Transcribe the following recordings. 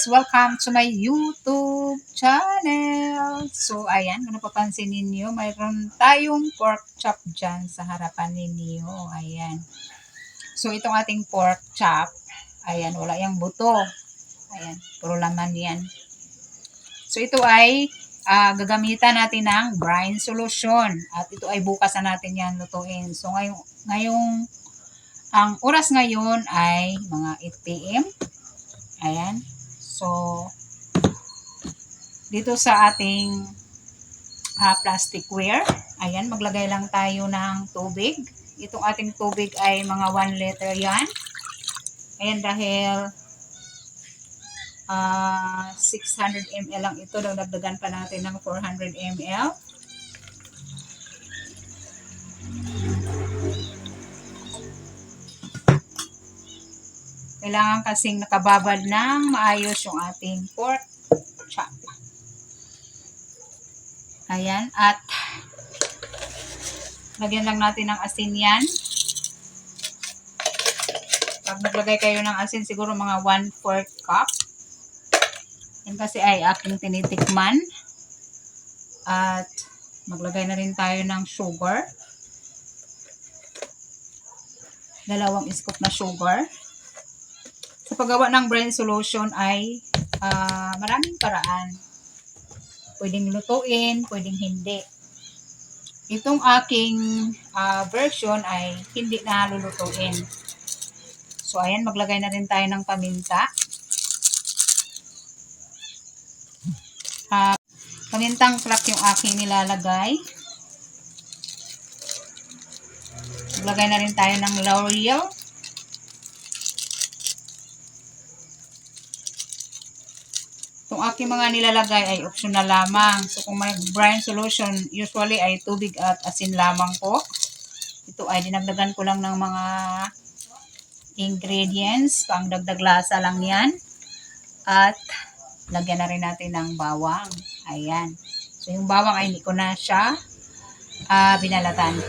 guys! Welcome to my YouTube channel! So, ayan, kung napapansin ninyo, mayroon tayong pork chop dyan sa harapan ninyo. Ayan. So, itong ating pork chop, ayan, wala yung buto. Ayan, puro laman yan. So, ito ay ah, gagamitan natin ng brine solution. At ito ay bukas na natin yan lutuin. So, ngayong, ngayong, ang oras ngayon ay mga 8 p.m. Ayan. So, dito sa ating ah, plasticware, ayan, maglagay lang tayo ng tubig. Itong ating tubig ay mga 1 liter yan. Ayan, dahil ah 600 ml lang ito, dagdagan pa natin ng 400 ml. Kailangan kasing nakababad ng maayos yung ating pork chop. Ayan. At lagyan lang natin ng asin yan. Pag naglagay kayo ng asin, siguro mga 1-4 cup. Yan kasi ay aking tinitikman. At maglagay na rin tayo ng sugar. Dalawang scoop na sugar sa paggawa ng brain solution ay ah, maraming paraan. Pwedeng lutuin, pwedeng hindi. Itong aking ah, version ay hindi na lulutuin. So, ayan, maglagay na rin tayo ng paminta. Ah, pamintang crack yung aking nilalagay. Maglagay na rin tayo ng laurel. Itong aking mga nilalagay ay optional lamang. So, kung may brine solution, usually ay tubig at asin lamang po. Ito ay dinagdagan ko lang ng mga ingredients. Pang dagdag lasa lang yan. At lagyan na rin natin ng bawang. Ayan. So, yung bawang ay hindi ko na siya ah, binalatan.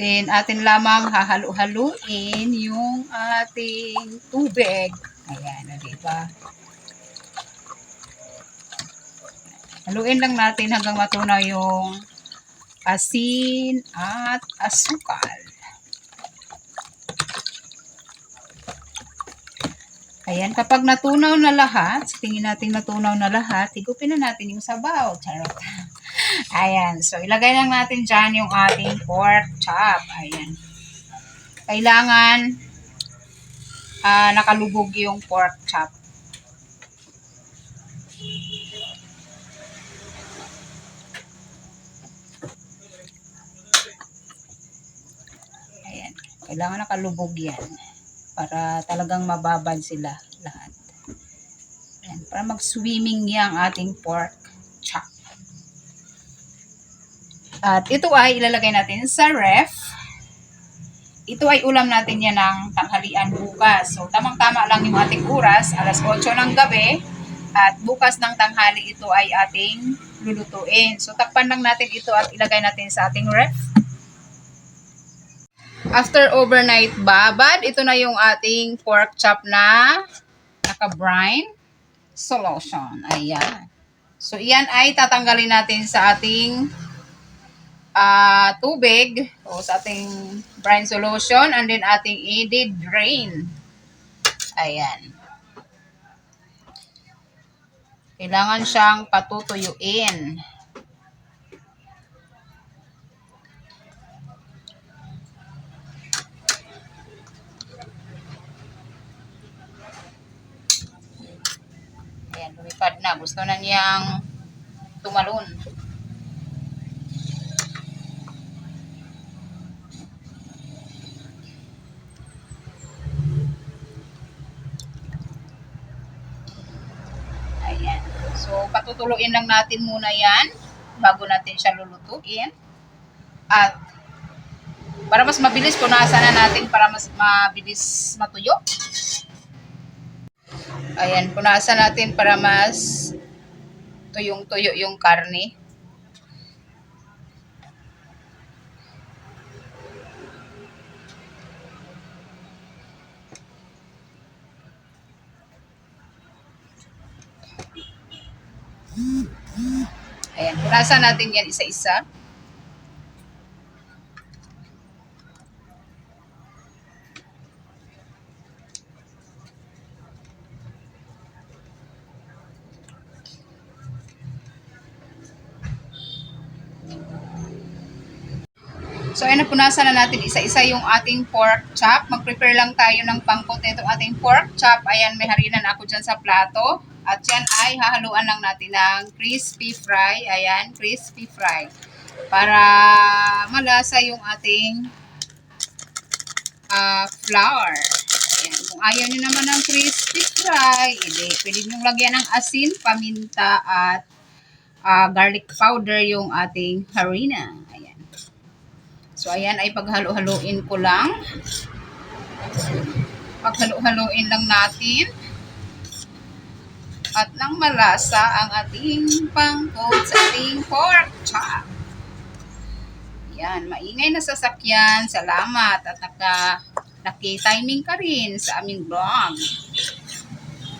Then, atin lamang hahalu-haluin yung ating tubig. Ayan, o diba? Haluin lang natin hanggang matunaw yung asin at asukal. Ayan, kapag natunaw na lahat, tingin natin natunaw na lahat, higupin na natin yung sabaw. Charot. Ayan, so ilagay lang natin dyan yung ating pork chop. Ayan. Kailangan ah, nakalubog yung pork chop. Ayan. Kailangan nakalubog yan. Para talagang mababad sila lahat. Ayan. Para mag-swimming yang ating pork chop. At ito ay ilalagay natin sa ref. Ito ay ulam natin yan ng tanghalian bukas. So, tamang-tama lang yung ating oras, alas 8 ng gabi. At bukas ng tanghali ito ay ating lulutuin. So, takpan lang natin ito at ilagay natin sa ating ref. After overnight babad, ito na yung ating pork chop na naka-brine solution. Ayan. So, iyan ay tatanggalin natin sa ating ah, tubig o sa ating brine solution and then ating i-drain. Ayan. Kailangan siyang patutuyuin. Ayan, lumipad na. Gusto na niyang tumalon. Ayan. So, patutuluin lang natin muna yan bago natin siya lulutuin. At para mas mabilis, punasan na natin para mas mabilis matuyo. Ayan, punasan natin para mas tuyong-tuyo yung karne. Ayan, punasan natin yan isa-isa. Napunasan na natin isa-isa yung ating pork chop. Mag-prepare lang tayo ng pangkot itong ating pork chop. Ayan, may harinan ako dyan sa plato. At yan ay hahaluan lang natin ng crispy fry. Ayan, crispy fry. Para malasa yung ating ah, flour. Ayan, kung ayaw nyo naman ng crispy fry, edi, pwede nyo lagyan ng asin, paminta, at ah, garlic powder yung ating harina. So, ayan ay paghalo-haluin ko lang. Paghalo-haluin lang natin. At nang malasa ang ating pangkot sa ating pork chop. Yan, maingay na sasakyan. Salamat at naka, naki-timing ka rin sa aming vlog.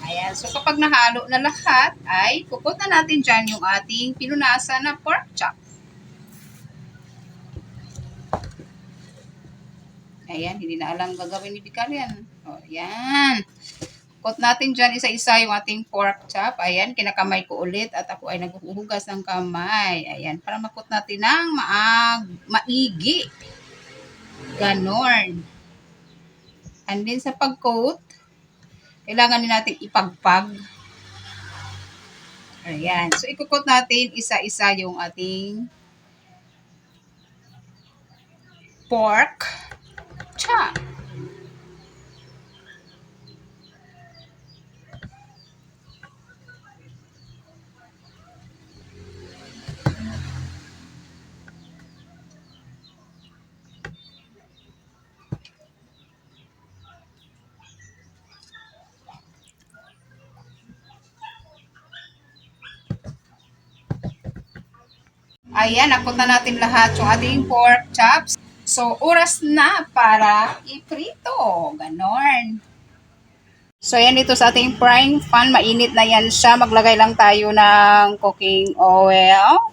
Ayan, so kapag nahalo na lahat, ay kukot na natin dyan yung ating pinunasan na pork chop. Ayan, hindi na alam gagawin ni Bikal yan. O, ayan. Coat natin dyan isa-isa yung ating pork chop. Ayan, kinakamay ko ulit at ako ay naghuhugas ng kamay. Ayan, para makot natin ng maag, maigi. Ganon. And then sa pag-coat, kailangan din natin ipagpag. Ayan. So, ikukot natin isa-isa yung ating pork chop. Ayan, napunta natin lahat yung ating pork chops. So, oras na para iprito. Ganon. So, ayan dito sa ating frying pan. Mainit na yan siya. Maglagay lang tayo ng cooking oil.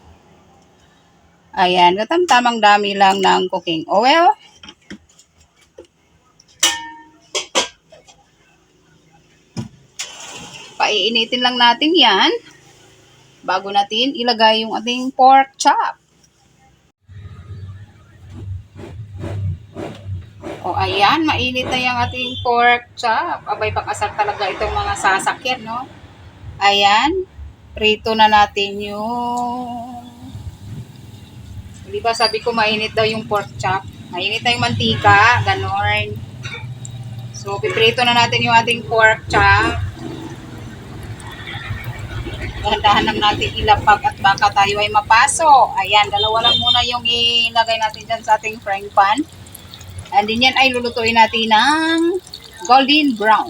Ayan, katamtamang dami lang ng cooking oil. Paiinitin lang natin yan bago natin ilagay yung ating pork chop. O ayan, mainit na yung ating pork chop. Abay, pang-asar talaga itong mga sasakyan, no? Ayan, prito na natin yung... Di ba sabi ko mainit daw yung pork chop? Mainit na yung mantika, ganon. So, piprito na natin yung ating pork chop. Dahan-dahan lang natin ilapag at baka tayo ay mapaso. Ayan, dalawa lang muna yung ilagay natin dyan sa ating frying pan. And din yan ay lulutuin natin ng golden brown.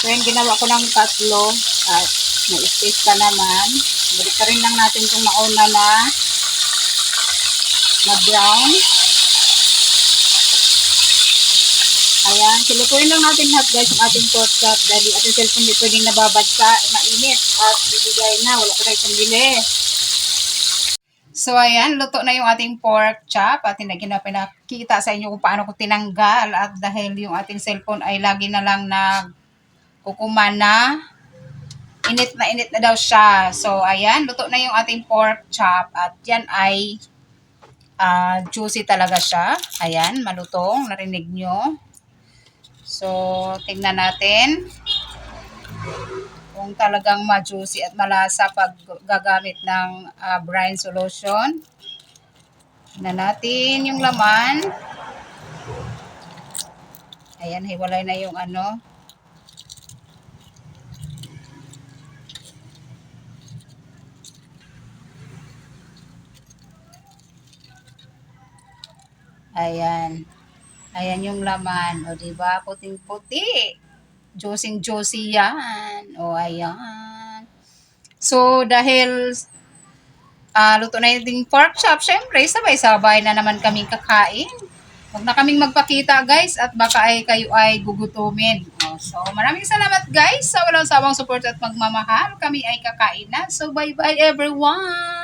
So yan, ginawa ko ng tatlo at may space pa naman. Balik ka rin lang natin itong mauna na na brown. Ayan, silutuin lang natin lahat guys ang ating pork chop dahil ating cellphone di pwedeng nababagsa, mainit at bibigay na, wala ko na itong bili. So ayan, luto na yung ating pork chop at hindi na pinakita sa inyo kung paano ko tinanggal at dahil yung ating cellphone ay lagi na lang nag kukumana, init na init na daw siya. So ayan, luto na yung ating pork chop at yan ay ah, juicy talaga siya. Ayan, malutong, narinig nyo. So, tingnan natin kung talagang ma-juicy at malasa pag gagamit ng ah, brine solution. Tingnan natin yung laman. Ayan, hiwalay na yung ano. Ayan. Ayan yung laman. O, diba? Puting-puti. Juicing-juicy yan. O, ayan. So, dahil ah luto na yung pork chop, syempre, sabay-sabay na naman kaming kakain. Huwag na kaming magpakita guys at baka ay kayo ay gugutumin. Oh, so maraming salamat guys sa walang sawang support at magmamahal. Kami ay kakain na. So bye bye everyone!